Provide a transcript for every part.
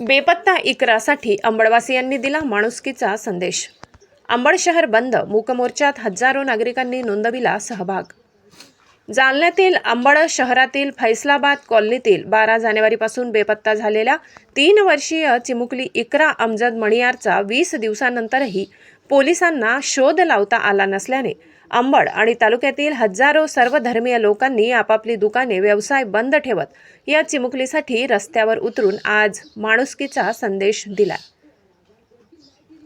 बेपत्ता इकरासाठी अंबडवासियांनी दिला माणुसकीचा संदेश. अंबड शहर बंद मूकमोर्चात हजारो नागरिकांनी नोंदविला सहभाग. जालन्यातील अंबड शहरातील फैसलाबाद कॉलनीतील बारा जानेवारीपासून बेपत्ता झालेल्या तीन वर्षीय चिमुकली इकरा अमजद मणियारचा वीस दिवसानंतरही पोलिसांना शोध लावता आला नसल्याने अंबड आणि तालुक्यातील हजारो सर्वधर्मीय लोकांनी आपापली दुकाने व्यवसाय बंद ठेवत या चिमुकलीसाठी रस्त्यावर उतरून आज माणुसकीचा संदेश दिला.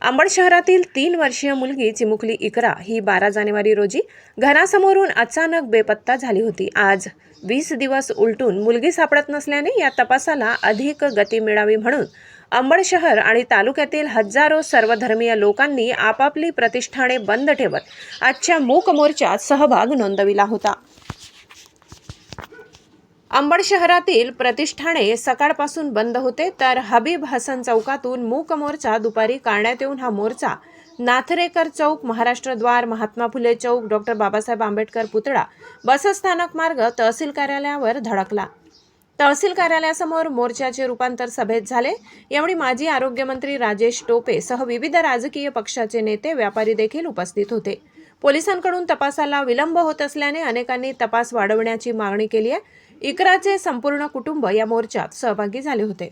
अंबड शहरातील तीन वर्षीय मुलगी चिमुकली इकरा. ही बारा जानेवारी रोजी घरासमोरून अचानक बेपत्ता झाली होती. आज वीस दिवस उलटून मुलगी सापडत नसल्याने या तपासाला अधिक गती मिळावी म्हणून अंबड शहर आणि तालुक्यातील हजारो सर्वधर्मीय लोकांनी आपापली प्रतिष्ठाने बंद ठेवत आजच्या मूक मोर्चात सहभाग नोंदविला होता. अंबड शहरातील प्रतिष्ठाने सकाळपासून बंद होते तर हबीब हसन चौकातून मूक मोर्चा दुपारी काढण्यात येऊन हा मोर्चा नाथरेकर चौक महाराष्ट्र द्वार महात्मा फुले चौक डॉक्टर बाबासाहेब आंबेडकर पुतळा बसस्थानक मार्ग तहसील कार्यालयावर धडकला. तहसील कार्यालयासमोर मोर्चाचे रूपांतर सभेत झाले. यावेळी माजी आरोग्यमंत्री राजेश टोपे सह विविध राजकीय पक्षाचे नेते व्यापारी देखील उपस्थित होते. पोलिसांकडून तपासाला विलंब होत असल्याने अनेकांनी तपास वाढवण्याची मागणी केली आहे. इकराचे संपूर्ण कुटुंब या मोर्चात सहभागी झाले होते.